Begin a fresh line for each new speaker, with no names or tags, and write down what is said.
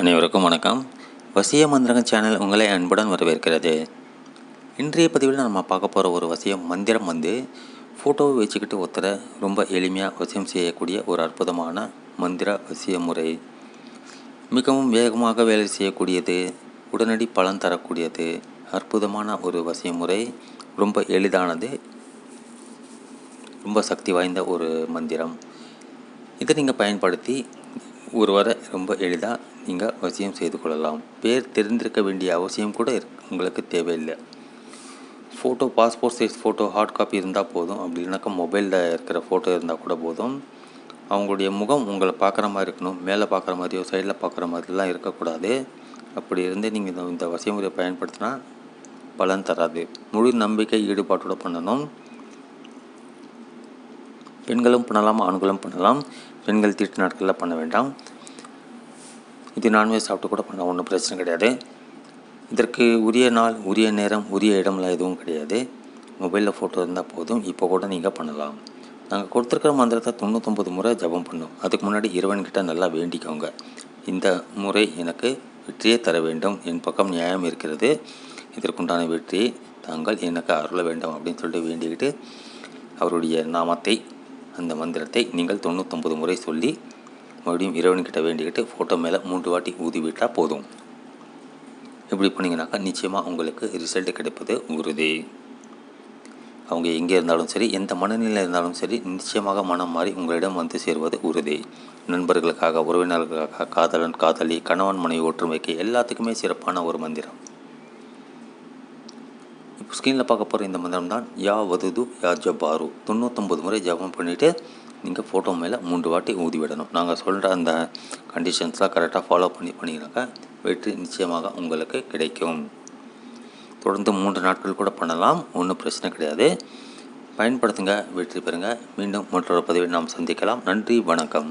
அனைவருக்கும் வணக்கம். வசிய மந்திரங்கள் சேனல் உங்களை அன்புடன் வரவேற்கிறது. இன்றைய பதிவில் நம்ம பார்க்க போகிற ஒரு வசிய மந்திரம் வந்து ஃபோட்டோவை வச்சுக்கிட்டு ஒருத்தரை ரொம்ப எளிமையாக வசியம் செய்யக்கூடிய ஒரு அற்புதமான மந்திர வசிய முறை. மிகவும் வேகமாக வேலை செய்யக்கூடியது உடனடி பலன் தரக்கூடியது அற்புதமான ஒரு வசிய முறை ரொம்ப எளிதானது ரொம்ப சக்தி வாய்ந்த ஒரு மந்திரம். இதை நீங்கள் பயன்படுத்தி ஒருவரை ரொம்ப எளிதாக நீங்கள் வசியம் செய்து கொள்ளலாம். பேர் தெரிந்திருக்க வேண்டிய அவசியம் கூட உங்களுக்கு தேவையில்லை. Photo passport size photo hard copy இருந்தால் போதும். அப்படி இல்லைனாக்கா மொபைலில் இருக்கிற ஃபோட்டோ இருந்தால் கூட போதும். அவங்களுடைய முகம் உங்களை பார்க்குற மாதிரி இருக்கணும். மேலே பார்க்குற மாதிரியோ சைடில் பார்க்குற மாதிரிலாம் இருக்கக்கூடாது. அப்படி இருந்து நீங்கள் இந்த இந்த வசியமுறையை பயன்படுத்தினா பலன் தராது. முழு நம்பிக்கை ஈடுபாட்டோடு பண்ணணும். பெண்களும் பண்ணலாம் ஆண்களும் பண்ணலாம். பெண்கள் தீட்டு நாட்களில் பண்ண வேண்டாம். இது நான்வெஜ் சாப்பிட்டு கூட பண்ணலாம் ஒன்றும் பிரச்சனை கிடையாது. இதற்கு உரிய நாள் உரிய நேரம் உரிய இடம்லாம் எதுவும் கிடையாது. மொபைலில் ஃபோட்டோ இருந்தால் போதும். இப்போ கூட நீங்கள் பண்ணலாம். நாங்கள் கொடுத்துருக்கிற மந்திரத்தை தொண்ணூத்தொம்பது முறை ஜெபம் பண்ணும். அதுக்கு முன்னாடி இறைவன்கிட்ட நல்லா வேண்டிக்கோங்க. இந்த முறை எனக்கு வெற்றியை தர வேண்டும். என் பக்கம் நியாயம் இருக்கிறது. இதற்குண்டான வெற்றியை தாங்கள் எனக்கு அருள வேண்டும் அப்படின்னு சொல்லிட்டு வேண்டிக்கிட்டு அவருடைய நாமத்தை அந்த மந்திரத்தை நீங்கள் தொண்ணூத்தொம்பது முறை சொல்லி மறுபடியும் இறைவன்கிட்ட வேண்டிக்கிட்டு ஃபோட்டோ மேலே மூன்று வாட்டி ஊதி விட்டால் போதும். இப்படி பண்ணிங்கனாக்கா நிச்சயமாக உங்களுக்கு ரிசல்ட் கிடைப்பது உறுதி. அவங்க எங்கே இருந்தாலும் சரி எந்த மனநிலையில் இருந்தாலும் சரி நிச்சயமாக மனம் மாறி உங்களிடம் வந்து சேருவது உறுதி. நண்பர்களுக்காக உறவினர்களுக்காக காதலன் காதலி கணவன் மனைவி ஒற்றுமைக்கு எல்லாத்துக்குமே சிறப்பான ஒரு மந்திரம். இப்போ ஸ்க்ரீனில் பார்க்க போகிற இந்த மந்திரம் தான் யா வதுது யா ஜப்பாரு. தொண்ணூத்தொம்பது முறை ஜபம் பண்ணிவிட்டு நீங்கள் ஃபோட்டோ மேலே மூன்று வாட்டி ஊதி விடணும். நாங்கள் சொல்கிற அந்த கண்டிஷன்ஸ்லாம் கரெக்டாக ஃபாலோ பண்ணி பண்ணிங்கனாக்கா வெற்றி நிச்சயமாக உங்களுக்கு கிடைக்கும். தொடர்ந்து மூன்று நாட்கள் கூட பண்ணலாம் ஒன்றும் பிரச்சனை கிடையாது. பயன்படுத்துங்க வெற்றி பெறுங்க. மீண்டும் மற்றொரு பதிவை நாம் சந்திக்கலாம். நன்றி வணக்கம்.